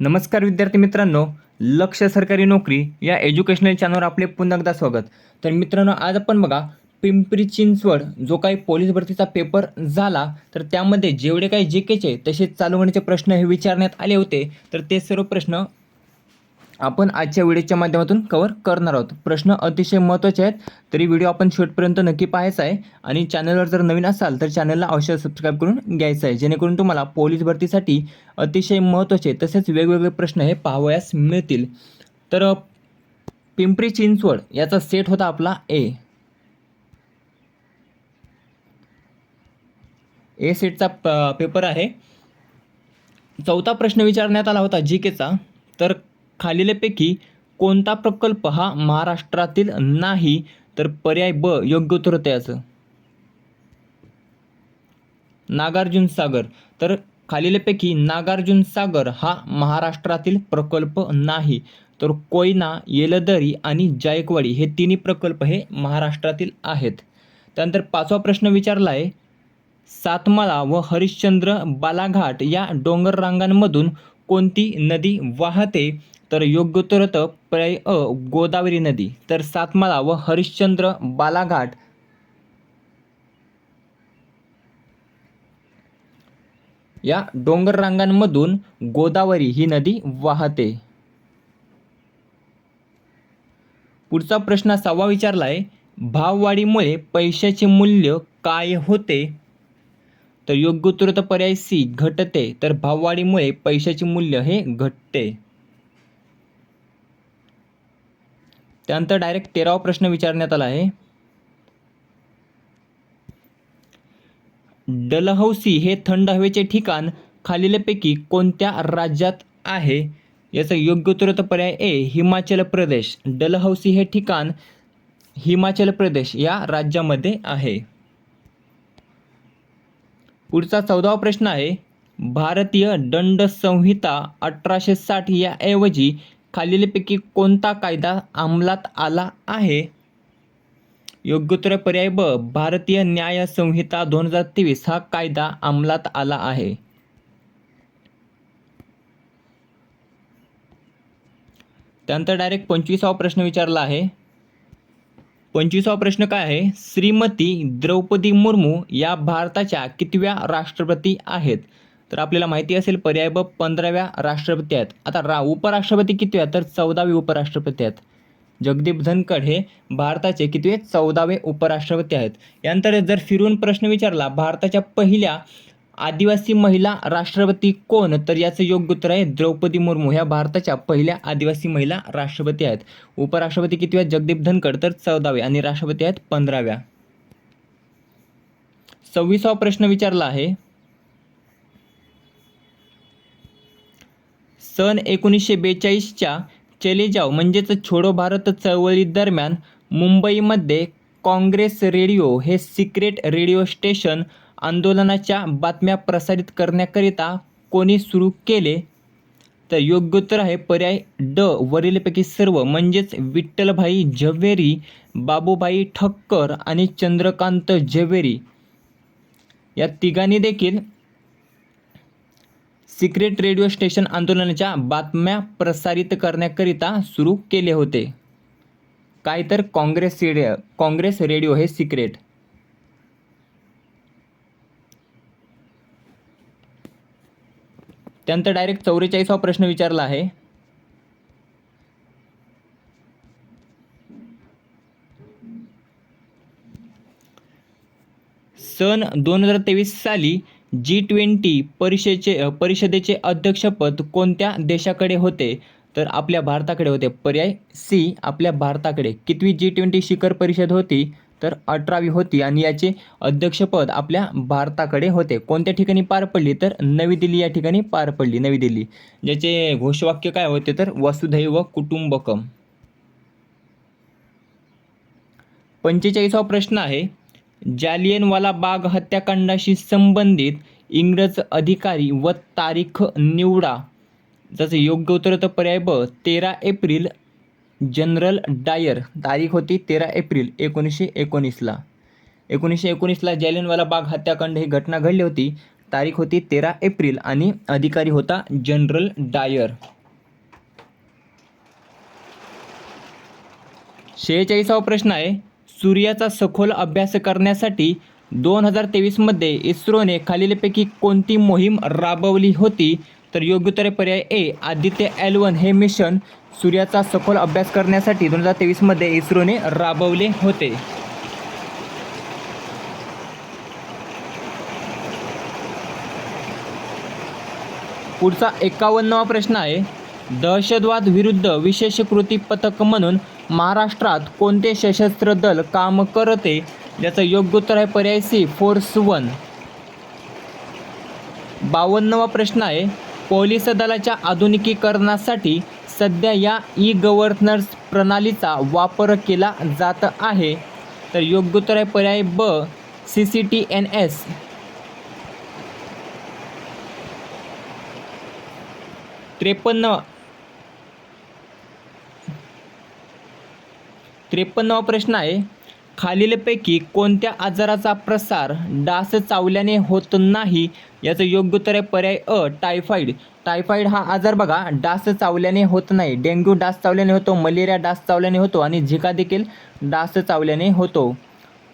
नमस्कार विद्यार्थी मित्रांनो लक्ष सरकारी नोकरी या एज्युकेशनल चॅनलवर आपले पुन्हा एकदा स्वागत. तर मित्रांनो आज आपण बघा पिंपरी चिंचवड जो काही पोलीस भरतीचा पेपर झाला तर त्यामध्ये जेवढे काही जे केचे तसेच चालू होण्याचे प्रश्न हे विचारण्यात आले होते तर ते सर्व प्रश्न आपण आजच्या व्हिडिओच्या माध्यमातून कव्हर करणार आहोत. प्रश्न अतिशय महत्त्वाचे आहेत तरी व्हिडिओ आपण शेवटपर्यंत नक्की पाहायचा आहे. आणि चॅनलवर जर नवीन असाल तर चॅनलला अवश्य सबस्क्राईब करून घ्यायचं आहे. जेणेकरून तुम्हाला पोलीस भरतीसाठी अतिशय महत्त्वाचे तसेच वेगवेगळे प्रश्न हे पाहावयास मिळतील. तर पिंपरी चिंचवड याचा सेट होता आपला ए ए सेटचा प पेपर आहे. चौथा प्रश्न विचारण्यात आला होता जी केचा तर खालीलपैकी कोणता प्रकल्प हा महाराष्ट्रातील नाही तर पर्याय ब योग्य उत्तर होतं याचं. नागार्जुन सागर. तर खालीलपैकी नागार्जुन सागर हा महाराष्ट्रातील प्रकल्प नाही तर कोयना येलदरी आणि जायकवाडी हे तिन्ही प्रकल्प हे महाराष्ट्रातील आहेत. त्यानंतर पाचवा प्रश्न विचारला आहे सातमाळा व हरिश्चंद्र बालाघाट या डोंगर रांगांमधून कोणती नदी वाहते? तर योग्य प्रय पर्याय अ गोदावरी नदी. तर सातमाळा व हरिश्चंद्र बालाघाट. या डोंगर रांगांमधून गोदावरी ही नदी वाहते. पुढचा प्रश्न सहावा विचारलाय भाववाढीमुळे पैशाचे मूल्य काय होते? तर योग्य उत्तर होतं पर्याय सी घटते. तर भाववाढीमुळे पैशाचे मूल्य हे घटते. त्यानंतर डायरेक्ट तेरावा प्रश्न विचारण्यात आला आहे. डलहौसी हे थंड हवेचे ठिकाण खालीलपैकी कोणत्या राज्यात आहे? याचं योग्य उत्तर होतं पर्याय ए हिमाचल प्रदेश. डलहौसी हे ठिकाण हिमाचल प्रदेश या राज्यामध्ये आहे. पुढचा चौदावा प्रश्न आहे भारतीय दंड संहिता अठराशे साठ याऐवजी खालीलपैकी कोणता कायदा अंमलात आला आहे? योग्य उत्तर पर्याय ब भारतीय न्याय संहिता दोन हजार तेवीस हा कायदा अंमलात आला आहे. त्यानंतर डायरेक्ट पंचवीसावा प्रश्न विचारला आहे पंचवीसावा प्रश्न काय आहे? श्रीमती द्रौपदी मुर्मू या भारताच्या कितव्या राष्ट्रपती आहेत? तर आपल्याला माहिती असेल पर्याय ब पंधराव्या राष्ट्रपती आहेत. आता रा उपराष्ट्रपती कितव्या तर चौदावे उपराष्ट्रपती आहेत. जगदीप धनखड हे भारताचे कितवे? चौदावे उपराष्ट्रपती आहेत. यानंतर जर फिरून प्रश्न विचारला भारताच्या पहिल्या आदिवासी महिला राष्ट्रपती कोण? तर याचं योग्य उत्तर आहे द्रौपदी मुर्मू. ह्या भारताच्या पहिल्या आदिवासी महिला राष्ट्रपती आहेत. उपराष्ट्रपती किती आहेत? जगदीप धनखड तर चौदावे आणि राष्ट्रपती आहेत पंधराव्या. सव्वीसावा प्रश्न विचारला आहे. सन एकोणीसशे बेचाळीसच्या चले जाव म्हणजेच छोडो भारत चळवळी दरम्यान मुंबईमध्ये काँग्रेस रेडिओ हे सिक्रेट रेडिओ स्टेशन आंदोलनाच्या बातम्या प्रसारित करण्याकरिता कोणी सुरू केले? तर योग्य उत्तर आहे पर्याय ड. वरीलपैकी सर्व म्हणजेच विठ्ठलभाई झवेरी बाबूभाई ठक्कर आणि चंद्रकांत झवेरी. या तिघांनी देखील सिक्रेट रेडिओ स्टेशन आंदोलनाच्या बातम्या प्रसारित करण्याकरिता सुरू केले होते. काय तर काँग्रेस रेडिओ काँग्रेस रेडिओ हे सिक्रेट. त्यानंतर डायरेक्ट चौवेचाळीसावा प्रश्न विचारला आहे. सन दोन हजार तेवीस साली जी ट्वेंटी परिषदेचे परिषदेचे अध्यक्षपद कोणत्या देशाकडे होते? तर आपल्या भारताकडे होते. पर्याय सी आपल्या भारताकडे. कितवी जी ट्वेंटी शिखर परिषद होती? तर अठरावी होती आणि याचे अध्यक्षपद आपल्या भारताकडे होते. कोणत्या ठिकाणी पार पडली? तर नवी दिल्ली या ठिकाणी पार पडली नवी दिल्ली. ज्याचे घोषवाक्य काय होते? तर वसुधैव कुटुंबकम. पंचेचाळीसावा प्रश्न आहे. जालियनवाला बाग हत्याकांडाशी संबंधित इंग्रज अधिकारी व तारीख निवडा. जसं योग्य उत्तर होतं पर्याय ब तेरा एप्रिल जनरल डायर तारीख होती तेरा एप्रिल एकोणीसशे एकोणीसला. एकोणीसशे एकोणीसला जालियनवाला बाग हत्याकांड ही घटना घडली होती. तारीख होती तेरा एप्रिल आणि अधिकारी होता जनरल डायर. शेहेचाळीसावा प्रश्न आहे सूर्याचा सखोल अभ्यास करण्यासाठी दोन हजार तेवीसमध्ये इस्रोने खालीलपैकी कोणती मोहीम राबवली होती? तर योग्य पर्याय ए आदित्य एल वन हे मिशन सूर्याचा सखोल अभ्यास करण्यासाठी दोन हजार तेवीसमध्ये इस्रोने राबवले होते. पुढचा एकावन्नवा प्रश्न आहे दहशतवाद विरुद्ध विशेष कृती पथक म्हणून महाराष्ट्रात कोणते सशस्त्र दल काम करते? याचं योग्य उत्तर आहे पर्याय सी फोर्स वन बावन्नवा प्रश्न आहे पोलीस दलाच्या आधुनिकीकरणासाठी सध्या या ई गव्हर्नन्स प्रणालीचा वापर केला जात आहे. तर योग्य उत्तर आहे पर्याय ब C C T N S. त्रेपन्न. त्रेपन्नवा प्रश्न आहे. खालीलपैकी कोणत्या आजाराचा प्रसार डास चावल्याने होत नाही याचं योग्य उत्तर आहे पर्याय अ टायफॉईड टायफॉईड हा आजार बघा डास चावल्याने होत नाही. डेंग्यू डास चावल्याने होतो मलेरिया डास चावल्याने होतो आणि झिका देखील डास चावल्याने होतो.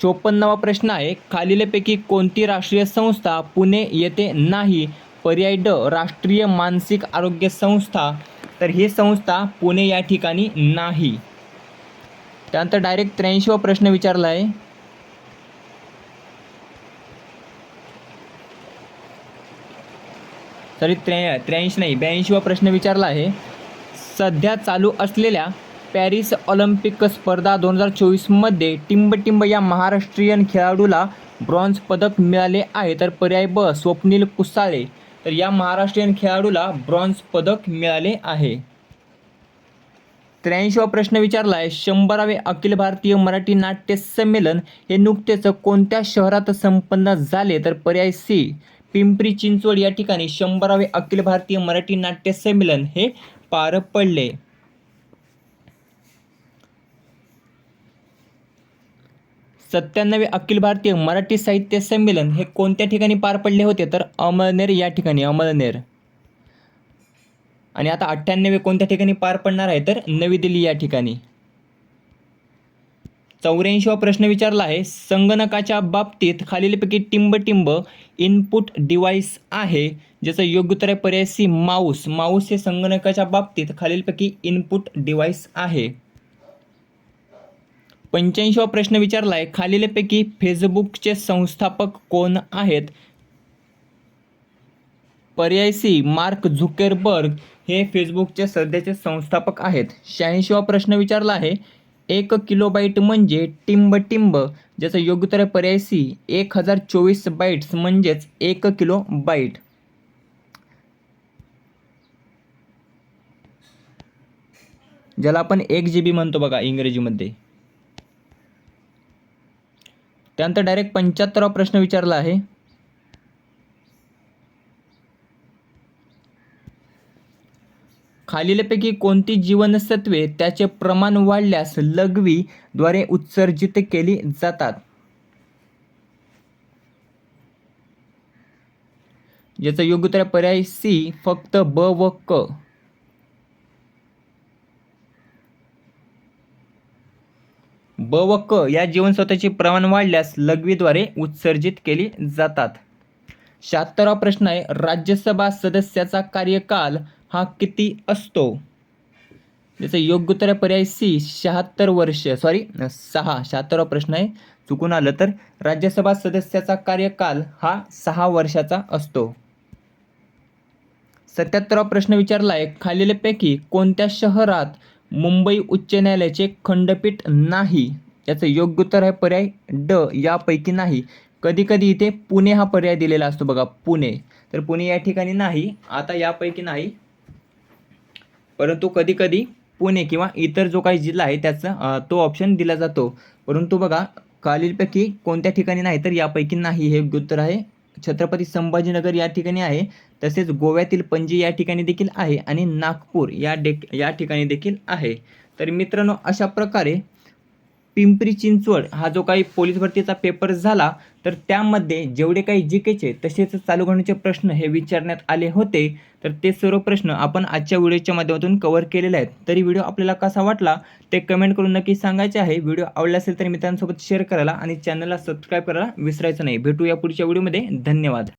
चोपन्नावा प्रश्न आहे खालीलपैकी कोणती राष्ट्रीय संस्था पुणे येथे नाही? पर्याय ड राष्ट्रीय मानसिक आरोग्य संस्था. तर ही संस्था पुणे या ठिकाणी नाही. त्यानंतर डायरेक्ट त्र्याऐंशीवा प्रश्न विचारला आहे सॉरी त्र्या त्र्याऐंशी नाही ब्याऐंशीवा प्रश्न विचारला आहे. सध्या चालू असलेल्या पॅरिस ऑलिम्पिक स्पर्धा दोन हजार चोवीसमध्ये टिंबटिंब या महाराष्ट्रीयन खेळाडूला ब्रॉन्झ पदक मिळाले आहे तर पर्याय ब स्वप्नील कुसाळे. तर या महाराष्ट्रीयन खेळाडूला ब्रॉन्झ पदक मिळाले आहे. त्र्याऐंशीवा प्रश्न विचारला आहे शंभरावे अखिल भारतीय मराठी नाट्य संमेलन हे नुकतेच कोणत्या शहरात संपन्न झाले? तर पर्याय सी पिंपरी चिंचवड. या ठिकाणी शंभरावे अखिल भारतीय मराठी नाट्य संमेलन हे पार पडले. सत्त्याण्णवे अखिल भारतीय मराठी साहित्य संमेलन हे कोणत्या ठिकाणी पार पडले होते? तर अमळनेर. या ठिकाणी अमळनेर. आणि आता अठ्ठ्याण्णवे कोणत्या ठिकाणी पार पडणार आहे? तर नवी दिल्ली या ठिकाणी. चौऱ्याऐंशीवा प्रश्न विचारला आहे संगणकाच्या बाबतीत खालीलपैकी टिंब टिंब इनपुट डिव्हाइस आहे ज्याचं योग्य उत्तर आहे पर्याय सी माऊस माऊस हे संगणकाच्या बाबतीत खालीलपैकी इनपुट डिव्हाइस आहे. पंच्याऐंशीवा प्रश्न विचारला आहे खालीलपैकी फेसबुकचे संस्थापक कोण आहेत? पर्याय सी मार्क झुकेरबर्ग. हे फेसबुकचे सध्याचे संस्थापक आहेत. शहाऐंशीवा प्रश्न विचारला आहे एक किलोबाईट म्हणजे टिंब टिंब ज्याचं योग्य तर पर्याय सी एक हजार चोवीस बाईट्स म्हणजेच एक किलो बाईट ज्याला आपण एक जी बी म्हणतो बघा इंग्रजीमध्ये. त्यानंतर डायरेक्ट पंच्याहत्तरावा प्रश्न विचारला आहे खालीलपैकी कोणती जीवनसत्वे त्याचे प्रमाण वाढल्यास लघवी द्वारे उत्सर्जित केली जातात? याचं योग्य उत्तर पर्याय सी फक्त ब व क. ब व क या जीवनसत्वाचे प्रमाण वाढल्यास लघवीद्वारे उत्सर्जित केली जातात. शहात्तरावा प्रश्न आहे राज्यसभा सदस्याचा कार्यकाल हा किती असतो? याचं योग्य उत्तर आहे पर्याय सी शहात्तर वर्ष. सॉरी सहा. शहात्तरवा प्रश्न आहे. चुकून आलं तर राज्यसभा सदस्याचा कार्यकाल हा सहा वर्षाचा असतो. सत्याहत्तरावा प्रश्न विचारला आहे खालीलपैकी कोणत्या शहरात मुंबई उच्च न्यायालयाचे खंडपीठ नाही? याचं योग्य उत्तर आहे पर्याय ड. यापैकी नाही. कधी कधी इथे पुणे हा पर्याय दिलेला असतो बघा पुणे. तर पुणे या ठिकाणी नाही. आता यापैकी नाही. परंतु कधी कधी पुणे किंवा इतर जो काही जिल्हा आहे त्याचा तो ऑप्शन दिला जातो. परंतु बघा खालीलपैकी कोणत्या ठिकाणी नाही तर यापैकी नाही हे उत्तर आहे. छत्रपती संभाजीनगर या ठिकाणी आहे. तसेच गोव्यातील पणजी या ठिकाणी देखील आहे आणि नागपूर या डे या ठिकाणी देखील आहे. तर मित्रांनो अशा प्रकारे पिंपरी चिंचवड हा जो काही पोलीस भरतीचा पेपर झाला तर त्यामध्ये जेवढे काही जी केचे तसेच चालू घडण्याचे प्रश्न हे विचारण्यात आले होते तर ते सर्व प्रश्न आपण आजच्या व्हिडिओच्या माध्यमातून कव्हर केलेले आहेत. तरी व्हिडिओ आपल्याला कसा वाटला ते कमेंट करून नक्की सांगायचे आहे. व्हिडिओ आवडला असेल तर मित्रांसोबत शेअर करायला आणि चॅनलला सबस्क्राईब करायला विसरायचं नाही. भेटू या पुढच्या व्हिडिओमध्ये. धन्यवाद.